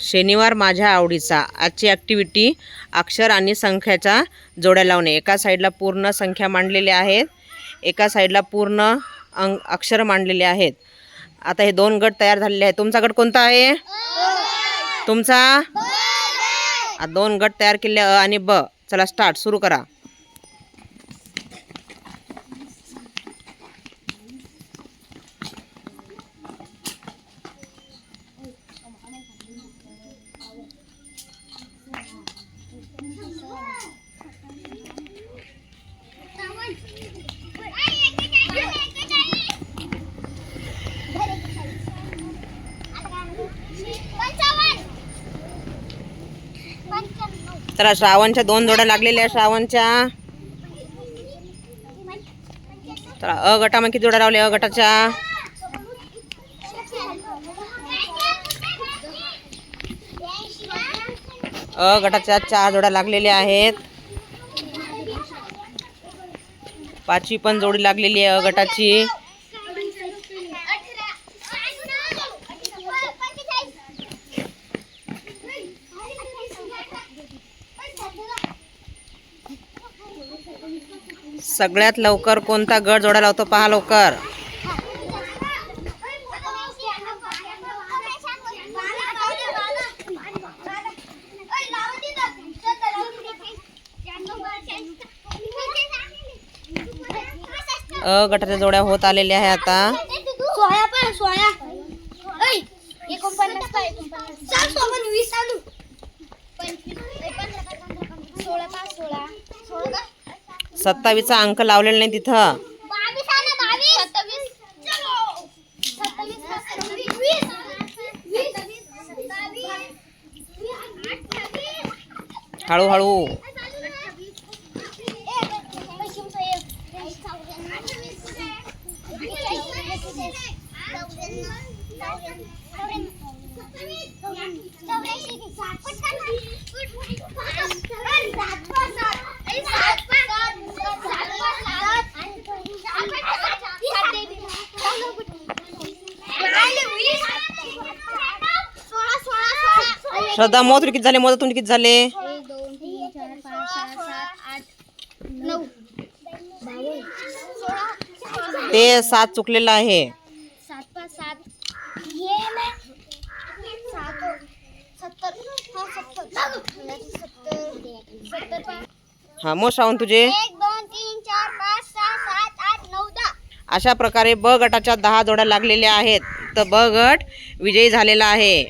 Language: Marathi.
शनिवार माझ्या आवडीचा. आजची ॲक्टिव्हिटी अक्षर आणि संख्याच्या जोड्या लावणे. एका साईडला पूर्ण संख्या मांडलेल्या आहेत. एका साईडला पूर्ण अंक अक्षर मांडलेले आहेत. आता हे दोन गट तयार झालेले आहेत. तुमचा गट कोणता आहे? तुमचा? दोन गट तयार केले अ आणि ब. चला स्टार्ट सुरू करा. तर श्रावणच्या दोन जोड्या लागलेल्या श्रावणच्या. तर अ गटामध्ये किती जोड्या लावल्या अ गटाच्या अ गटाच्या चार जोड्या लागलेल्या आहेत. पाचवी पण जोडी लागलेली आहे अ गटाची सगळ्यात लवकर कोणता गट जोडा लावतो पहा लवकर. अ गटाच्या जोड्या होत आलेल्या आहे आता. सोळा सोळा. सोळा? का सत्तावीसचा अंक लावलेला नाही तिथं. बावीस श्रद्धा मोत किती झाले? मोत तुमचे किती झाले? एक दोन तीन चार पाच सहा सात आठ नऊ ते सात चुकलेलं आहे. सात पाच सात ये ना सात सत्तर हा सत्तर सत्तर सत्तर पाच हा मग श्रावण तुझे. एक दोन तीन चार पाच सहा सात आठ नऊ दहा अशा प्रकारे ब गटाच्या दहा जोड्या लागलेल्या आहेत. तर ब गट विजयी झालेला आहे.